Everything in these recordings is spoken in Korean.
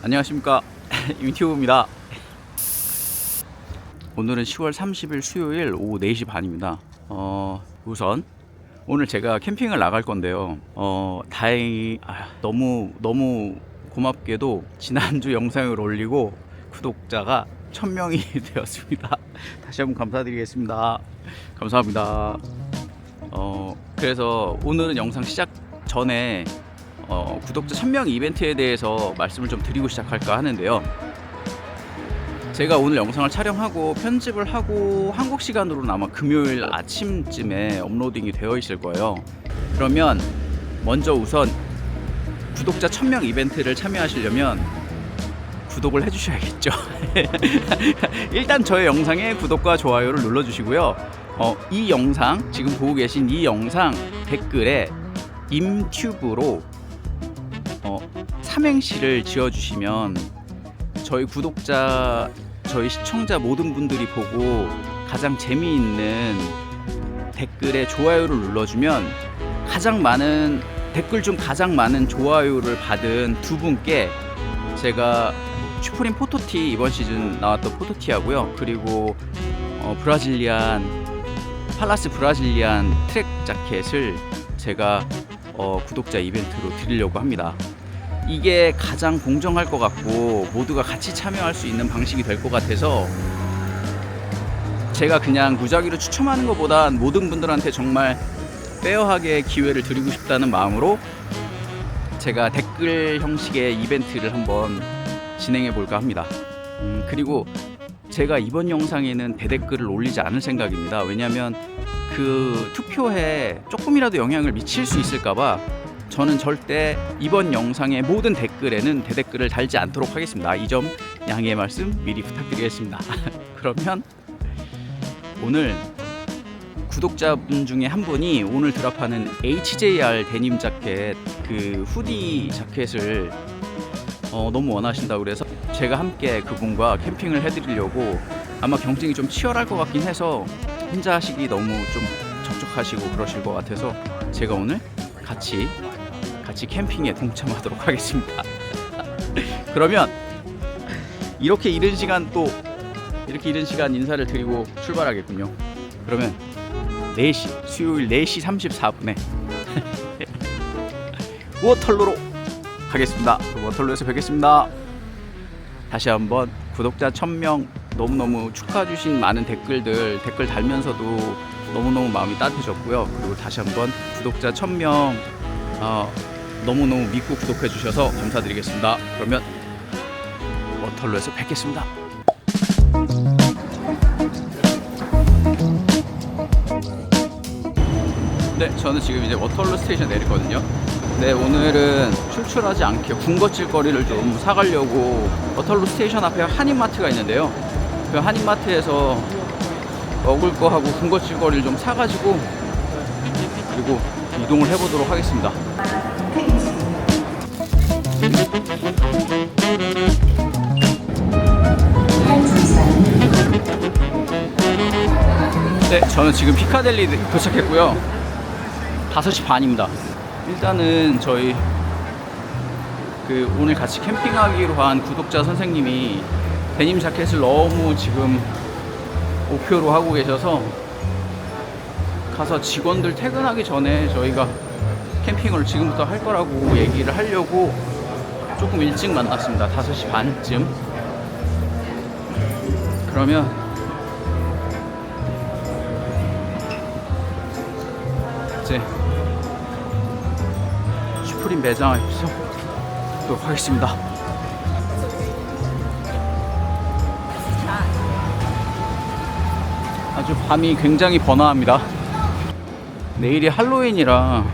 안녕하십니까. 유튜브입니다. 오늘은 10월 30일 수요일 오후 4시 반입니다. 어, 우선 오늘 제가 캠핑을 나갈 건데요. 어, 다행히 아, 너무 너무 고맙게도 지난주 영상을 올리고 구독자가 1000명이 되었습니다. 다시 한번 감사드리겠습니다. 감사합니다. 어, 그래서 오늘은 영상 시작 전에 어, 구독자 1000명 이벤트에 대해서 말씀을 좀 드리고 시작할까 하는데요. 제가 오늘 영상을 촬영하고 편집을 하고 한국 시간으로는 아마 금요일 아침쯤에 업로딩이 되어 있을 거예요. 그러면 먼저 우선 구독자 1000명 이벤트를 참여하시려면 구독을 해주셔야겠죠. 일단 저의 영상에 구독과 좋아요를 눌러주시고요. 어, 이 영상 지금 보고 계신 이 영상 댓글에 임튜브로 어, 삼행시를 지어주시면 저희 구독자, 저희 시청자 모든 분들이 보고 가장 재미있는 댓글에 좋아요를 눌러주면 가장 많은 댓글 중 가장 많은 좋아요를 받은 두 분께 제가 슈프림 포토티 이번 시즌 나왔던 포토티하고요 그리고 어, 브라질리안 팔라스 브라질리안 트랙 자켓을 제가 어, 구독자 이벤트로 드리려고 합니다. 이게 가장 공정할 것 같고 모두가 같이 참여할 수 있는 방식이 될 것 같아서 제가 그냥 무작위로 추첨하는 것보단 모든 분들한테 정말 페어하게 기회를 드리고 싶다는 마음으로 제가 댓글 형식의 이벤트를 한번 진행해 볼까 합니다. 음, 그리고 제가 이번 영상에는 대댓글을 올리지 않을 생각입니다. 왜냐하면 그 투표에 조금이라도 영향을 미칠 수 있을까봐 저는 절대 이번 영상의 모든 댓글에는 대댓글을 달지 않도록 하겠습니다. 이 점 양해의 말씀 미리 부탁드리겠습니다. 그러면 오늘 구독자분 중에 한 분이 오늘 드랍하는 HJR 데님 자켓 그 후디 자켓을 어, 너무 원하신다고 그래서 제가 함께 그분과 캠핑을 해드리려고 아마 경쟁이 좀 치열할 것 같긴 해서 혼자 하시기 너무 좀 적적하시고 그러실 것 같아서 제가 오늘 같이 같이 캠핑에 동참하도록 하겠습니다. 그러면 이렇게 이른 시간 또 이렇게 이른 시간 인사를 드리고 출발하겠군요. 그러면 4시 수요일 4시 34분에 워털로로 가겠습니다. 워털로에서 뵙겠습니다. 다시 한번 구독자 1000명 너무너무 축하해 주신 많은 댓글들 댓글 달면서도 너무너무 마음이 따뜻해졌고요. 그리고 다시 한번 구독자 1000명 어, 너무너무 믿고 구독해 주셔서 감사드리겠습니다. 그러면 워털로에서 뵙겠습니다. 네, 저는 지금 이제 워털로 스테이션 내렸거든요. 네, 오늘은 출출하지 않게 군것질 거리를 좀 사가려고 워털로 스테이션 앞에 한인마트가 있는데요. 그 한인마트에서 먹을 거 하고 군것질 거리를 좀 사가지고 그리고 이동을 해보도록 하겠습니다. 네, 저는 지금 피카델리 도착했고요. 5시 반입니다. 일단은 저희 그 오늘 같이 캠핑하기로 한 구독자 선생님이 데님 자켓을 너무 지금 목표로 하고 계셔서 가서 직원들 퇴근하기 전에 저희가 캠핑을 지금부터 할 거라고 얘기를 하려고 조금 일찍 만났습니다. 5시 반쯤. 그러면 이제 슈프림 매장에서 또 하겠습니다. 아주 밤이 굉장히 번화합니다. 내일이 할로윈이라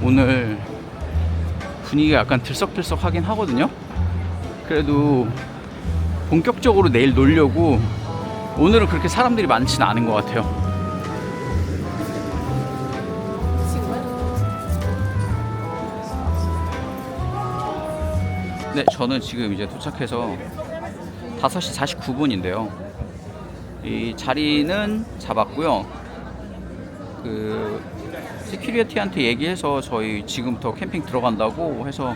오늘 분위기가 약간 들썩들썩 하긴 하거든요. 그래도 본격적으로 내일 놀려고 오늘은 그렇게 사람들이 많지는 않은 것 같아요. 네, 저는 지금 이제 도착해서 5시 49분인데요. 이 자리는 잡았고요. 그 시큐리티한테 얘기해서 저희 지금부터 캠핑 들어간다고 해서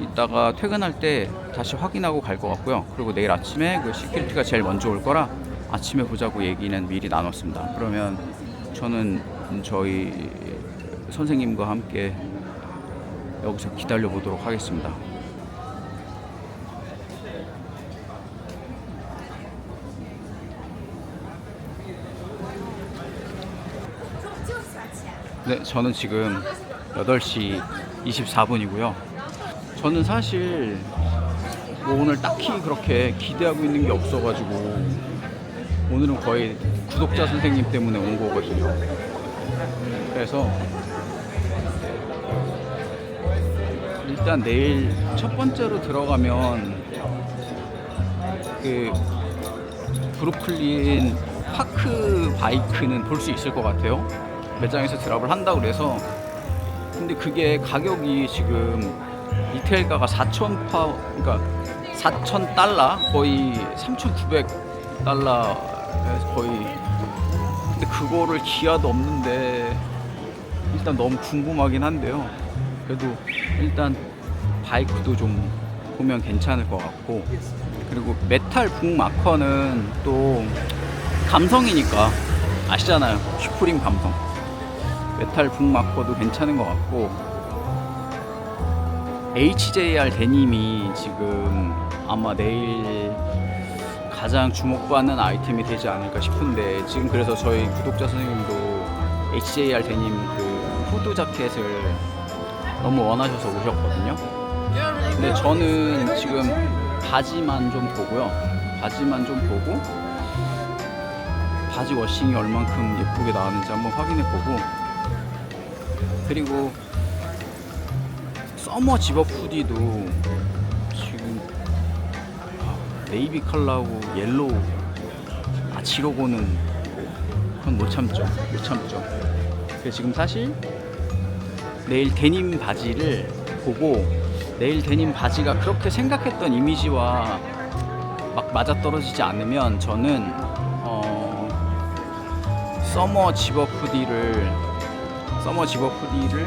이따가 퇴근할 때 다시 확인하고 갈 것 같고요. 그리고 내일 아침에 그 시큐리티가 제일 먼저 올 거라 아침에 보자고 얘기는 미리 나눴습니다. 그러면 저는 저희 선생님과 함께 여기서 기다려 보도록 하겠습니다. 네, 저는 지금 8시 24분이고요. 저는 사실 뭐 오늘 딱히 그렇게 기대하고 있는 게 없어가지고 오늘은 거의 구독자 선생님 때문에 온 거거든요. 그래서 일단 내일 첫 번째로 들어가면 그 브루클린 파크 바이크는 볼 수 있을 것 같아요. 매장에서 드랍을 한다고 그래서 근데 그게 가격이 지금 리테일가가 4천 파 그러니까 4천 달러 거의 3,900 달러 거의 근데 그거를 기아도 없는데 일단 너무 궁금하긴 한데요. 그래도 일단 바이크도 좀 보면 괜찮을 것 같고. 그리고 메탈 북마커는 또 감성이니까 아시잖아요. 슈프림 감성 메탈 북 마커도 괜찮은 것 같고 HJR 데님이 지금 아마 내일 가장 주목받는 아이템이 되지 않을까 싶은데 지금 그래서 저희 구독자 선생님도 HJR 데님 그 후드 자켓을 너무 원하셔서 오셨거든요. 근데 저는 지금 바지만 좀 보고요. 바지만 좀 보고 바지 워싱이 얼만큼 예쁘게 나왔는지 한번 확인해 보고 그리고 서머 집업 후디도 지금 아, 네이비 컬러하고 옐로우. 아 지로고는 그건 못 참죠. 못 참죠. 그래서 지금 사실 내일 데님 바지를 보고 내일 데님 바지가 그렇게 생각했던 이미지와 막 맞아떨어지지 않으면 저는 어, 서머 집업 후디를 서머 집업 후디를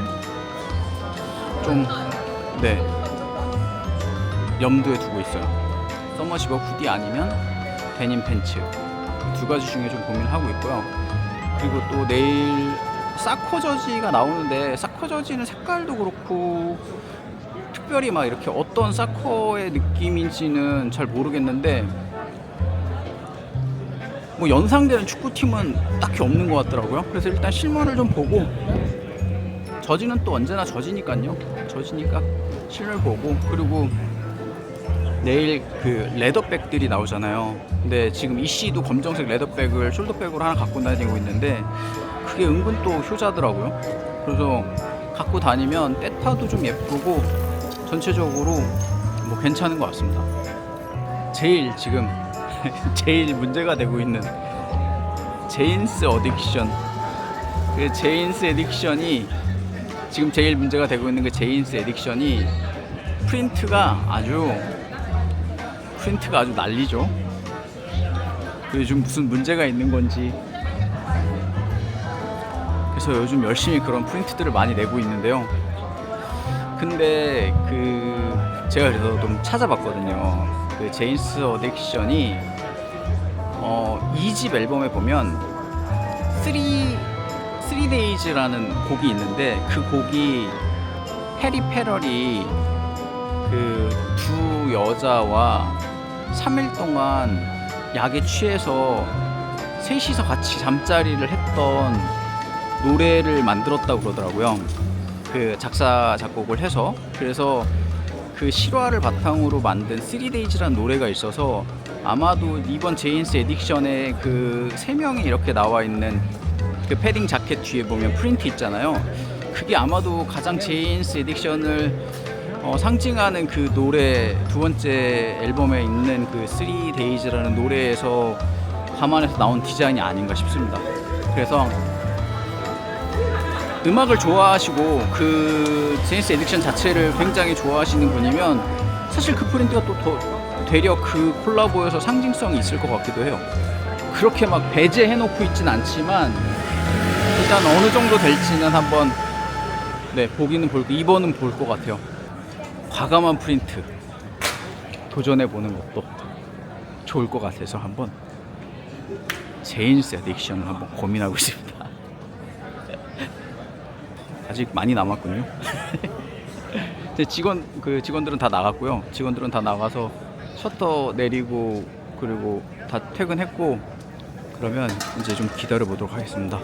좀 네 염두에 두고 있어요. 서머 집업 후디 아니면 데님 팬츠 두 가지 중에 좀 고민을 하고 있고요. 그리고 또 내일 사커 저지가 나오는데 사커 저지는 색깔도 그렇고 특별히 막 이렇게 어떤 사커의 느낌인지는 잘 모르겠는데 뭐 연상되는 축구팀은 딱히 없는 것 같더라고요. 그래서 일단 실물을 좀 보고 저지는 또 언제나 저지니까요. 저지니까 실물 보고 그리고 내일 그 레더백들이 나오잖아요. 근데 지금 이씨도 검정색 레더백을 숄더백으로 하나 갖고 다니고 있는데 그게 은근 또 효자더라고요. 그래서 갖고 다니면 때타도 좀 예쁘고 전체적으로 뭐 괜찮은 것 같습니다. 제일 지금 제일 문제가 되고 있는 제인스 어딕션 그 제인스 에딕션이 지금 제일 문제가 되고 있는 그 제인스 에딕션이 프린트가 아주 프린트가 아주 난리죠. 요즘 무슨 문제가 있는 건지 그래서 요즘 열심히 그런 프린트들을 많이 내고 있는데요. 근데 그 제가 그래서 좀 찾아봤거든요. 그 제인스 어딕션이 어, 2집 앨범에 보면 3 3days라는 곡이 있는데 그 곡이 해리 페럴이 그 두 여자와 3일 동안 약에 취해서 셋이서 같이 잠자리를 했던 노래를 만들었다고 그러더라고요. 그 작사 작곡을 해서 그래서 그 실화를 바탕으로 만든 3days라는 노래가 있어서 아마도 이번 제인스 에딕션에 그 세 명이 이렇게 나와 있는 그 패딩 자켓 뒤에 보면 프린트 있잖아요. 그게 아마도 가장 제인스 에딕션을 어, 상징하는 그 노래 두 번째 앨범에 있는 그 3days라는 노래에서 감안해서 나온 디자인이 아닌가 싶습니다. 그래서 음악을 좋아하시고 그 제인스 에딕션 자체를 굉장히 좋아하시는 분이면 사실 그 프린트가 또 더 되려 그 콜라보에서 상징성이 있을 것 같기도 해요. 그렇게 막 배제해 놓고 있진 않지만 일단 어느 정도 될지는 한번 네 보기는 볼 2번은 볼 것 같아요. 과감한 프린트 도전해 보는 것도 좋을 것 같아서 한번 제인스 에딕션을 한번 고민하고 있습니다. 아직 많이 남았군요. 직원 그 직원들은 다 나갔고요. 직원들은 다 나가서 셔터 내리고 그리고 다 퇴근했고 그러면 이제 좀 기다려 보도록 하겠습니다.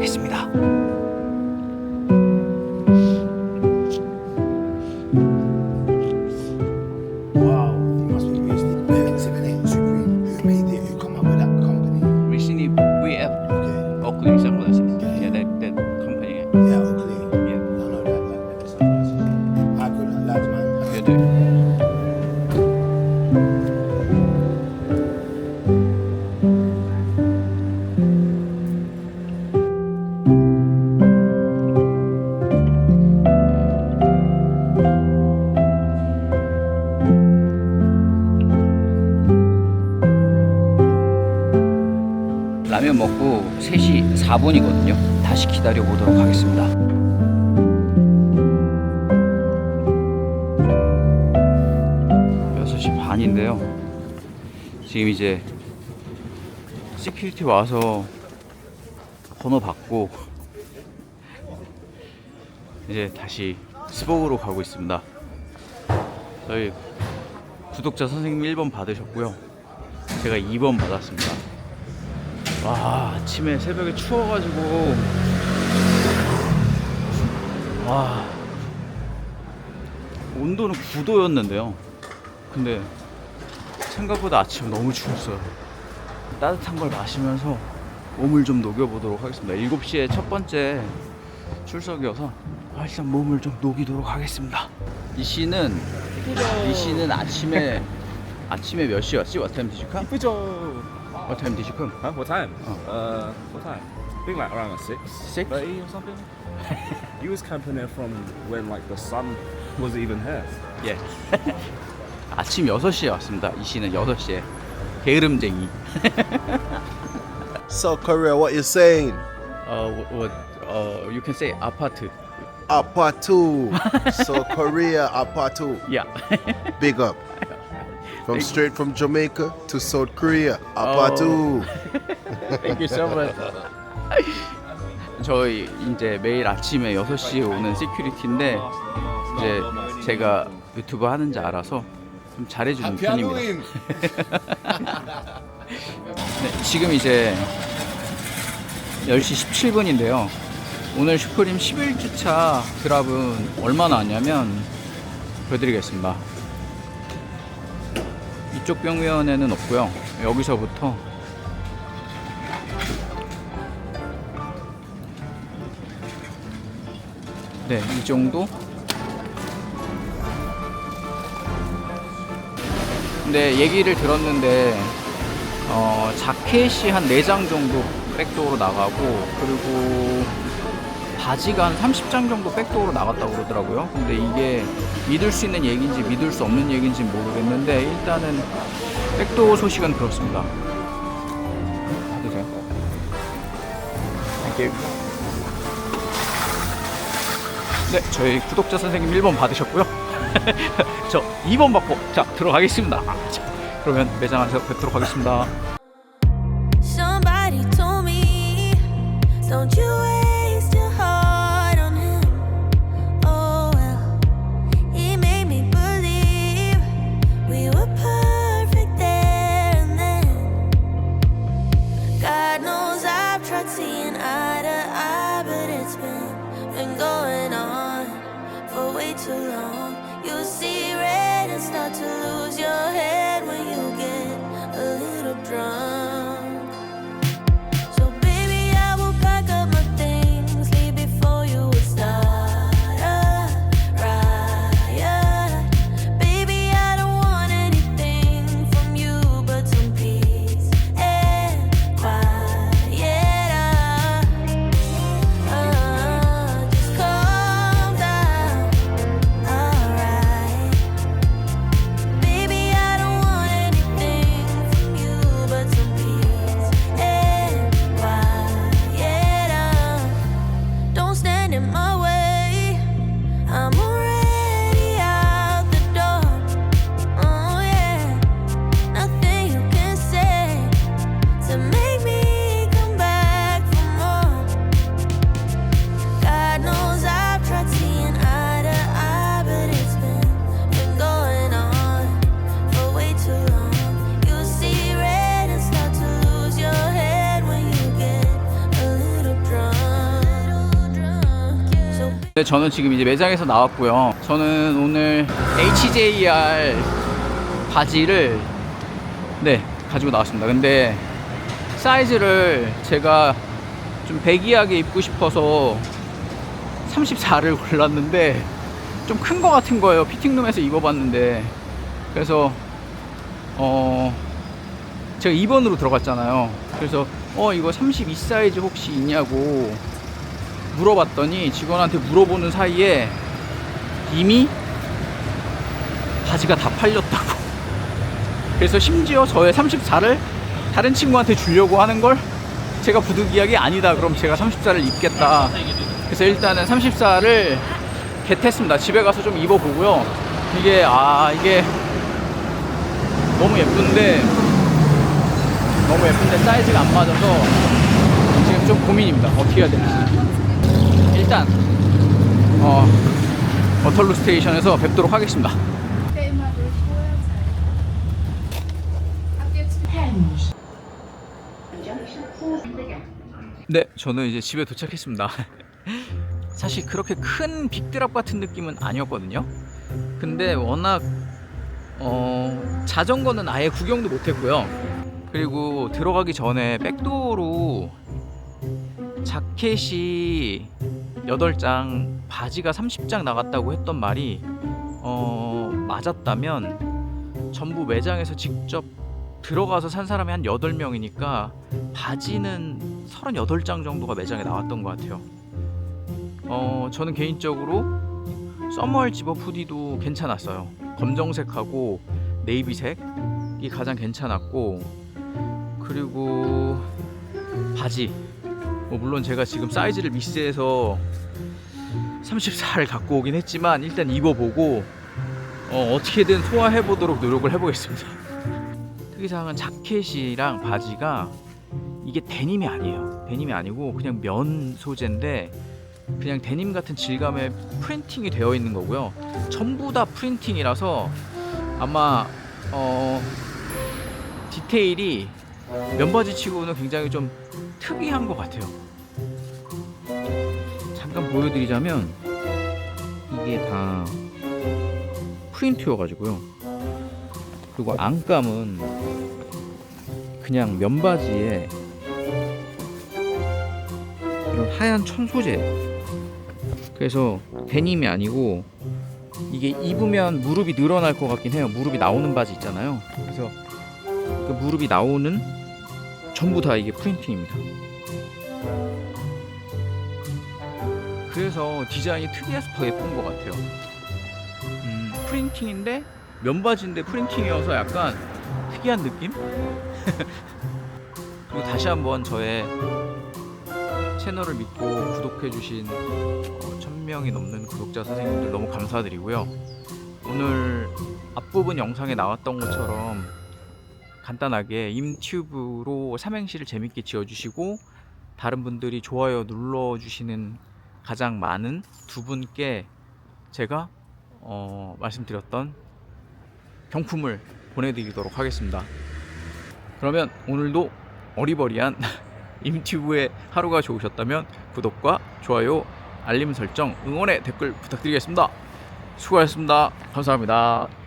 하겠습니다. 라면 먹고 3시 4분이거든요. 다시 기다려 보도록 하겠습니다. 6시 반인데요. 지금 이제 시큐리티 와서 번호 받고 이제 다시 스벅으로 가고 있습니다. 저희 구독자 선생님 1번 받으셨고요. 제가 2번 받았습니다. 와, 아침에 새벽에 추워가지고 와 온도는 9도였는데요. 근데 생각보다 아침 너무 추웠어요. 따뜻한 걸 마시면서 몸을 좀 녹여보도록 하겠습니다. 7시에 첫 번째 출석이어서 아, 일단 몸을 좀 녹이도록 하겠습니다. 이 씨는 이 씨는 아침에 아침에 몇 시였지? You come? 이쁘죠. What time did you come? Huh? What time? Oh. Uh, what time? I think like around like six, Six? thirty or something. you was camping there from when like the sun wasn't even here. 예. 아침 6시에 왔습니다. 이 씨는 6시에 게으름쟁이. So Korea, what you saying? 어, what, 어, you can say 아파트. Apatu. so Korea, Apatu. 야. Big up. From straight from Jamaica to South Korea. Apatu. Thank you so much. 저희 이제 매일 아침에 6시에 오는 시큐리티인데 이제 제가 유튜브 하는지 알아서 좀 잘해주는 편입니다. 네, 지금 이제 10시 17분인데요. 오늘 슈프림 11주차 드랍은 얼마나 왔냐면 보여드리겠습니다. 이쪽 병위원회는 없고요. 여기서부터 네, 이 정도? 근데 얘기를 들었는데 어, 자켓이 한 4장 정도 백도어로 나가고 그리고 바지가 한 30장 정도 백도어로 나갔다고 그러더라고요. 근데 이게 믿을 수 있는 얘기인지 믿을 수 없는 얘기인지 모르겠는데 일단은 백도어 소식은 그렇습니다. 네, 저희 구독자 선생님 1번 받으셨고요. 저 2번 받고 자 들어가겠습니다. 자, 그러면 매장 안에서 뵙도록 하겠습니다. Somebody told me, don't you So 네, 저는 지금 이제 매장에서 나왔고요. 저는 오늘 HJR 바지를 네 가지고 나왔습니다. 근데 사이즈를 제가 좀 배기하게 입고 싶어서 34를 골랐는데 좀 큰 거 같은 거예요. 피팅룸에서 입어봤는데 그래서 어 제가 2번으로 들어갔잖아요. 그래서 어 이거 32 사이즈 혹시 있냐고 물어봤더니 직원한테 물어보는 사이에 이미 바지가 다 팔렸다고. 그래서 심지어 저의 34를 다른 친구한테 주려고 하는 걸 제가 부득이하게 아니다. 그럼 제가 34를 입겠다. 그래서 일단은 34를 겟했습니다. 집에 가서 좀 입어보고요. 이게 아 이게 너무 예쁜데 너무 예쁜데 사이즈가 안 맞아서 지금 좀 고민입니다. 어떻게 해야 될지. 일단 어, 어털루 스테이션에서 뵙도록 하겠습니다. 네, 저는 이제 집에 도착했습니다. 사실 그렇게 큰 빅드랍 같은 느낌은 아니었거든요. 근데 워낙 어, 자전거는 아예 구경도 못했고요. 그리고 들어가기 전에 백도어로 자켓이 8장, 바지가 30장 나갔다고 했던 말이 어, 맞았다면 전부 매장에서 직접 들어가서 산 사람이 한 8명이니까 바지는 38장 정도가 매장에 나왔던 것 같아요. 어, 저는 개인적으로 서머얼 집업 후디도 괜찮았어요. 검정색하고 네이비색이 가장 괜찮았고 그리고 바지 뭐 물론 제가 지금 사이즈를 미스해서 34를 갖고 오긴 했지만 일단 입어보고 어, 어떻게든 소화해 보도록 노력을 해보겠습니다. 특이사항은 자켓이랑 바지가 이게 데님이 아니에요. 데님이 아니고 그냥 면 소재인데 그냥 데님 같은 질감의 프린팅이 되어 있는 거고요. 전부 다 프린팅이라서 아마 어 디테일이 면바지 치고는 굉장히 좀 특이한 것 같아요. 잠깐 보여드리자면 이게 다 프린트여가지고요. 그리고 안감은 그냥 면바지에 이런 하얀 천 소재. 그래서 데님이 아니고 이게 입으면 무릎이 늘어날 것 같긴 해요. 무릎이 나오는 바지 있잖아요. 그래서 그 무릎이 나오는 전부 다 이게 프린팅입니다. 그래서 디자인이 특이해서 더 예쁜 것 같아요. 음, 프린팅인데 면바지인데 프린팅이어서 약간 특이한 느낌? 그리고 다시 한번 저의 채널을 믿고 구독해주신 어, 1000명이 넘는 구독자 선생님들 너무 감사드리고요. 오늘 앞부분 영상에 나왔던 것처럼 간단하게 임튜브로 삼행시를 재밌게 지어주시고 다른 분들이 좋아요 눌러주시는 가장 많은 두 분께 제가 어, 말씀드렸던 경품을 보내드리도록 하겠습니다. 그러면 오늘도 어리버리한 임튜브의 하루가 좋으셨다면 구독과 좋아요, 알림 설정, 응원의 댓글 부탁드리겠습니다. 수고하셨습니다. 감사합니다.